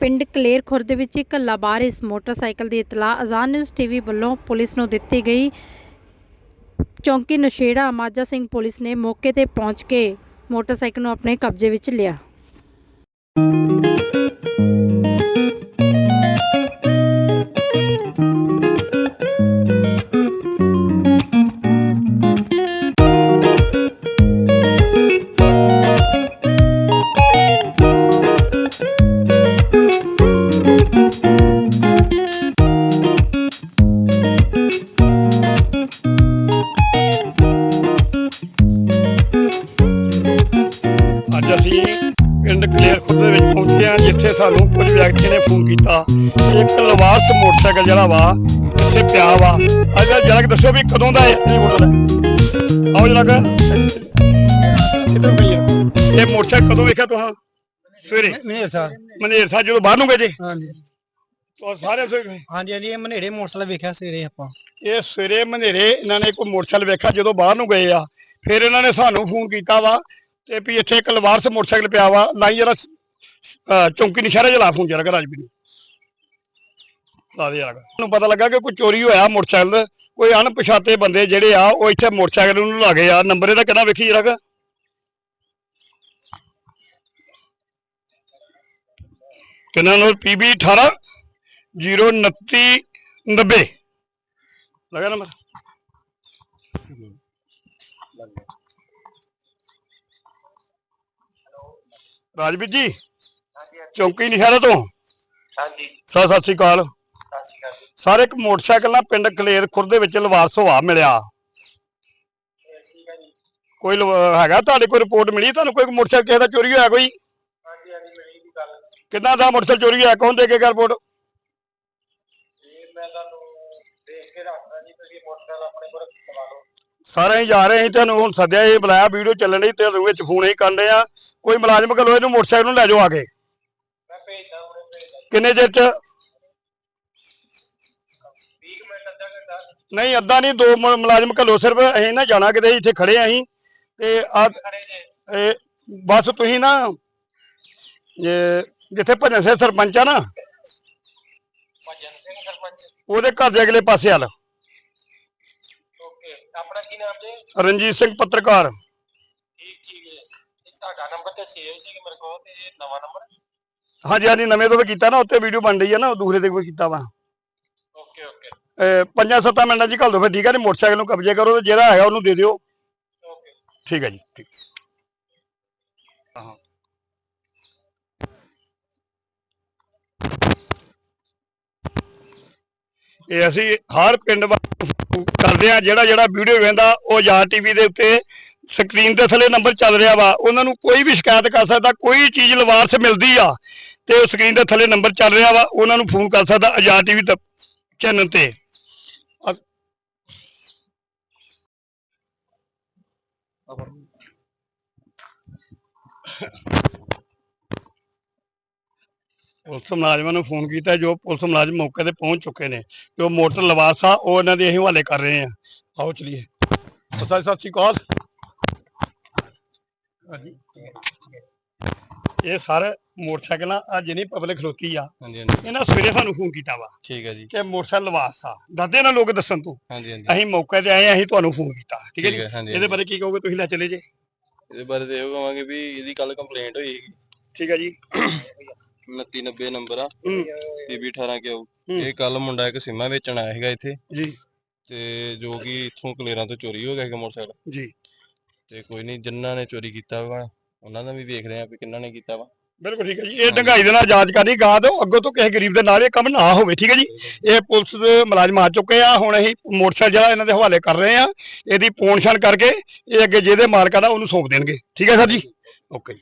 ਪਿੰਡ ਕਲੇਰ ਖੁਰਦ ਵਿੱਚ ਇੱਕ ਲਾਬਾਰਿਸ ਮੋਟਰਸਾਈਕਲ ਦੀ ਇਤਲਾਹ ਆਜ਼ਾਨ ਨਿਊਜ਼ ਟੀਵੀ ਵੱਲੋਂ ਪੁਲਿਸ ਨੂੰ ਦਿੱਤੀ ਗਈ। ਚੌਂਕੀ ਨਸ਼ੇੜਾ ਮਾਜਾ ਸਿੰਘ ਪੁਲਿਸ ਨੇ ਮੌਕੇ ਤੇ ਪਹੁੰਚ ਕੇ ਮੋਟਰਸਾਈਕਲ ਨੂੰ ਆਪਣੇ ਕਬਜ਼ੇ ਵਿੱਚ ਲਿਆ। ਅੱਜ ਅਸੀਂ ਪਿੰਡ ਕਲੇਰ ਖੁਰਦ ਦੇ ਵਿੱਚ ਪਹੁੰਚੇ ਹਾਂ ਜਿੱਥੇ ਸਾਨੂੰ ਕੁਝ ਵਿਅਕਤੀ ਨੇ ਫੋਨ ਕੀਤਾ। ਇੱਕ ਲਵਾਰਸ ਮੋਟਰਸਾਈਕਲ ਜਿਹੜਾ ਵਾ ਇੱਥੇ ਪਿਆ ਵਾ। ਅੱਜ ਜਰਾ ਦੱਸੋ ਵੀ ਕਦੋਂ ਦਾ ਇਹ ਮੋਟਰ ਆਓ ਜਰਾ ਕਿੱਧਰ ਗਈ ਹੈ? ਇਹ ਮੋਟਰਸਾਈਕਲ ਕਦੋਂ ਵੇਖਿਆ ਤੁਹਾਂ ਸਵੇਰੇ? ਮਨੇਰ ਸਾਹਿਬ। ਮਨੇਰ ਸਾਹਿਬ ਜਦੋਂ ਬਾਹਰ ਨੂੰ ਗਏ ਜੇ? ਹਾਂਜੀ। ਉਹ ਸਾਰੇ ਹਾਂਜੀ ਹਾਂਜੀ ਇਹ ਮਨੇਰੇ ਮੋਟਰਸਾਈਕਲ ਵੇਖਿਆ ਸਵੇਰੇ ਆਪਾਂ। ਇਹ ਸਵੇਰੇ ਮਨੇਰੇ ਇਹਨਾਂ ਨੇ ਕੋਈ ਮੋਟਰਸਾਈਕਲ ਵੇਖਿਆ ਜਦੋਂ ਬਾਹਰ ਨੂੰ ਗਏ ਆ ਫਿਰ ਇਹਨਾਂ ਨੇ ਸਾਨੂੰ ਫੋਨ ਕੀਤਾ ਵਾ ਤੇ ਵੀ ਇੱਥੇ ਇੱਕ ਲਵਾਰਸ ਮੋਟਰਸਾਈਕਲ ਪਿਆ ਵਾ, ਲਾਈ ਜਰਾ ਚੌਂਕੀ ਨਿਸ਼ਾਰਾ ਜਲਾ ਫੋਨ ਜਰਾ ਰਾਜਵੀਰ ਨੂੰ। ਲਾ ਦੇ ਯਾਰ। ਨੂੰ ਪਤਾ ਲੱਗਾ ਕਿ ਕੋਈ ਚੋਰੀ ਹੋਇਆ ਮੋਟਰਸਾਈਕਲ ਕੋਈ ਅਣਪਛਾਤੇ ਬੰਦੇ ਜਿਹੜੇ ਆ, ਉਹ ਇੱਥੇ ਮੋਟਰਸਾਈਕਲ ਨੂੰ ਲਾ ਗਏ ਆ। ਨੰਬਰ ਇਹਦਾ ਕਿਹੜਾ ਵੇਖੀ ਜਰਾ ਕਿੰਨਾ ਨੰਬਰ PB 18 029 90 ਲਗਾ ਨੰਬਰ? ਰਾਜਵੀਰ ਜੀ ਚੌਂਕੀ ਨਿਸ਼ਾਰੇ ਤੋਂ। ਹਾਂਜੀ। ਸਰ ਸਤਿ ਸ੍ਰੀ ਅਕਾਲ। ਸਤਿ ਸ਼੍ਰੀ ਅਕਾਲ ਜੀ। ਸਾਰੇ ਇੱਕ ਮੋਟਰਸਾਈਕਲ ਨਾਲ ਪਿੰਡ ਕਲੇਰ ਖੁਰਦ ਦੇ ਵਿੱਚ ਲਵਾਰਸ ਹੋਆ ਮਿਲਿਆ। ਠੀਕ ਹੈ ਜੀ। ਕੋਈ ਲਵ- ਹੈਗਾ ਤੁਹਾਡੇ ਕੋਈ ਰਿਪੋਰਟ ਮਿਲੀ? ਤੁਹਾਨੂੰ ਕੋਈ ਮੋਟਰਸਾਈਕਲ ਕਿਸੇ ਦਾ ਚੋਰੀ ਹੋਇਆ ਕੋਈ? ਹਾਂਜੀ ਹਾਂਜੀ ਮੇਰੀ ਵੀ ਗੱਲ। ਕਿੰਨਾ ਦਾ ਮੋਟਰਸਾਈਕਲ ਚੋਰੀ ਹੋਇਆ? ਕੌਣ ਦੇ ਕੇ ਗਿਆ ਰਿਪੋਰਟ? ਇਹ ਮੈਂ ਤੁਹਾਨੂੰ ਦੇਖ ਕੇ ਰੱਖਦਾ ਜੀ ਤੁਸੀਂ ਮੋਟਰਸਾਈਕਲ ਆਪਣੇ ਕੋਲ ਚਲਾ ਲਓ। ਸਾਰੇ ਹੀ ਜਾ ਰਹੇ ਸੀ ਤੁਹਾਨੂੰ ਹੁਣ ਸੱਦਿਆ ਇਹ ਬੁਲਾਇਆ, ਵੀਡੀਓ ਚੱਲਣ ਡਈ ਤੇ ਉਹਦੇ ਵਿੱਚ ਫੋਨ ਹੀ ਕਰਦੇ ਆ। ਕੋਈ ਮੁਲਾਜ਼ਮ ਘੱਲੋ ਇਹਨੂੰ ਮੋਟਰਸਾਈਕਲ ਨੂੰ ਲੈ ਜਾਓ ਆ ਕੇ। ਕਿੰਨੇ ਚਿਰ ਚ? ਨਹੀਂ, ਅੱਧਾ ਨਹੀਂ, ਦੋ ਮੁਲਾਜ਼ਮ ਘੱਲੋ, ਸਿਰਫ ਅਸੀਂ ਨਾ ਜਾਣਾ ਕਿਤੇ, ਇੱਥੇ ਖੜੇ ਆ ਅਸੀਂ। ਤੇ ਆ ਬਸ ਤੁਸੀਂ ਨਾ ਇਹ ਜਿੱਥੇ ਭਜਨ ਸਿੰਘ ਸਰਪੰਚ ਆ ਨਾ ਭਜਨ ਸਿੰਘ ਸਰਪੰਚ ਉਹਦੇ ਘਰ ਦੇ ਅਗਲੇ ਪਾਸੇ ਹਲ ਕੀ ਨਾਮ ਜੀ? ਰਣਜੀਤ ਸਿੰਘ ਪੱਤਰਕਾਰ। ਠੀਕ ਠੀਕ ਹੈ। ਇਹ ਸਾਡਾ ਨੰਬਰ ਤੇ ਸੇਵ ਸੀ ਮੇਰੇ ਕੋਲ ਤੇ ਇਹ ਨਵਾਂ ਨੰਬਰ ਹਾਂਜੀ ਹਾਂਜੀ ਨਵੇਂ ਤੋਂ ਵੀ ਕੀਤਾ ਨਾ ਉੱਤੇ ਵੀਡੀਓ ਬਣ ਰਹੀ ਹੈ ਨਾ ਉਹ ਦੂਸਰੇ ਤੇ ਕੋਈ ਕੀਤਾ ਵਾ। ਓਕੇ ਓਕੇ ਇਹ ਪੰਜਾਂ ਸੱਤਾਂ ਮਿੰਟਾਂ ਹੀ ਘੱਲ ਦੋ ਫਿਰ ਠੀਕ ਹੈ ਜੀ ਮੋਟਰਸਾਈਕਲ ਨੂੰ ਕਬਜ਼ੇ ਕਰੋ ਤੇ ਜਿਹੜਾ ਹੈਗਾ ਉਹਨੂੰ ਦੇ ਦਿਓ। ਓਕੇ ਠੀਕ ਹੈ ਜੀ ਠੀਕ। ਹਾਂ ਇਹ ਅਸੀਂ ਹਰ ਪਿੰਡ ਵਾਸਤੇ ਕਰਦੇ ਆ, ਜਿਹੜਾ ਜਿਹੜਾ ਵੀਡੀਓ ਵੇਂਦਾ ਉਹ ਆਜ਼ਾਦ ਟੀਵੀ ਦੇ ਉੱਤੇ ਸਕਰੀਨ ਦੇ ਥੱਲੇ ਨੰਬਰ ਚੱਲ ਰਿਹਾ ਵਾ। ਉਹਨਾਂ ਨੂੰ ਕੋਈ ਵੀ ਸ਼ਿਕਾਇਤ ਕਰ ਸਕਦਾ, ਕੋਈ ਚੀਜ਼ ਲਵਾਰਸ ਮਿਲਦੀ ਆ ਤੇ ਉਹ ਸਕਰੀਨ ਦੇ ਥੱਲੇ ਨੰਬਰ ਚੱਲ ਰਿਹਾ ਵਾ, ਉਹਨਾਂ ਨੂੰ ਫੋਨ ਕਰ ਸਕਦਾ ਆਜ਼ਾਦ ਟੀਵੀ ਚੈਨਲ ਤੇ। ਪੁਲਿਸ ਮੁਲਾਜ਼ਮਾਂ ਨੂੰ ਫੋਨ ਕੀਤਾ ਜੋ ਪੁਲਿਸ ਮੁਲਾਜ਼ਮ ਮੌਕੇ ਤੇ ਪਹੁੰਚ ਚੁੱਕੇ ਨੇ ਉਹ ਮੋਟਰ ਲਵਾਸਾ ਉਹ ਇਹਨਾਂ ਦੇ ਅਸੀਂ ਹਵਾਲੇ ਕਰ ਰਹੇ ਹਾਂ। ਆਓ ਚਲੀਏ। ਸਤਿ ਸਤਿ ਸ਼੍ਰੀ ਅਕਾਲ। ਹਾਂਜੀ ਇਹ ਸਾਰੇ ਮੋਟਰਸਾਈਕਲਾਂ ਆ ਜਿਹਨੀ ਪਬਲਿਕ ਖਲੋਤੀ ਆ। ਹਾਂਜੀ ਹਾਂਜੀ। ਇਹਨਾਂ ਸਵੇਰੇ ਸਾਨੂੰ ਫੋਨ ਕੀਤਾ ਵਾ ਠੀਕ ਹੈ ਜੀ। ਕਿ ਮੋਟਰਸਾਈਕਲ ਲਵਾਸਾ ਦੱਸਦੇ ਨਾ ਲੋਕ ਦੱਸਣ ਤੋਂ। ਹਾਂਜੀ ਹਾਂਜੀ। ਅਸੀਂ ਮੌਕੇ ਤੇ ਆਏ ਹਾਂ, ਅਸੀਂ ਤੁਹਾਨੂੰ ਫੋਨ ਕੀਤਾ। ਠੀਕ ਹੈ ਜੀ? ਇਹਦੇ ਬਾਰੇ ਕੀ ਕਹੋਗੇ ਤੁਸੀਂ ਲੈ ਚਲੇ ਜੇ। ਇਹਦੇ ਬਾਰੇ ਤੇ ਇਹ ਕਹਾਂਗੇ ਵੀ ਇਹਦੀ ਕੱਲ ਕੰਪਲੇਂਟ ਹੋਈ ਠੀਕ ਹੈ ਜੀ। 2990 ਨੰਬਰ ਆ। ਪੀਬੀ 18 ਕਿਉ। ਇਹ ਕੱਲ ਮੁੰਡਾ ਇੱਕ ਸਿਮਾ ਵੇਚਣ ਆਇਆ ਸੀਗਾ ਇੱਥੇ। ਜੀ। ਤੇ ਜੋ ਕਿ ਇੱਥੋਂ ਕਲੇਰਾਂ ਤੋਂ ਚੋਰੀ ਹੋ ਗਿਆ ਸੀਗਾ ਮੋਟਰਸਾਈਕਲ। ਜੀ। ਤੇ ਕੋਈ ਨਹੀਂ ਜਿਨ੍ਹਾਂ ਨੇ ਚੋਰੀ ਕੀਤਾ ਵਾ ਉਹਨਾਂ ਦਾ ਵੀ ਵੇਖ ਰਹੇ ਆ ਵੀ ਕਿੰਨਾਂ ਨੇ ਕੀਤਾ ਵਾ। ਬਿਲਕੁਲ ਠੀਕ ਹੈ ਜੀ। ਇਹ ਢੰਗਾਈ ਦੇ ਨਾਲ ਜਾਂਚ ਕਰਨੀ ਗਾ ਤੋਂ ਅੱਗੋਂ ਤੋਂ ਕਿਸੇ ਗਰੀਬ ਦੇ ਨਾਲ ਇਹ ਕੰਮ ਨਾ ਹੋਵੇ ਠੀਕ ਹੈ ਜੀ? ਇਹ ਪੁਲਿਸ ਦੇ ਮੁਲਾਜ਼ਮ ਆ ਚੁੱਕੇ ਆ ਹੁਣ ਅਸੀਂ ਮੋਟਰਸਾਈਕਲ ਜਿਹੜਾ ਇਹਨਾਂ ਦੇ ਹਵਾਲੇ ਕਰ ਰਹੇ ਆ ਇਹਦੀ ਪੋਣਛਾਣ ਕਰਕੇ ਇਹ ਅੱਗੇ ਜਿਹਦੇ ਮਾਲਕਾਂ ਦਾ ਉਹਨੂੰ ਸੌਂਪ ਦੇਣਗੇ। ਠੀਕ ਹੈ ਸਰ ਜੀ? ਓਕੇ ਜੀ।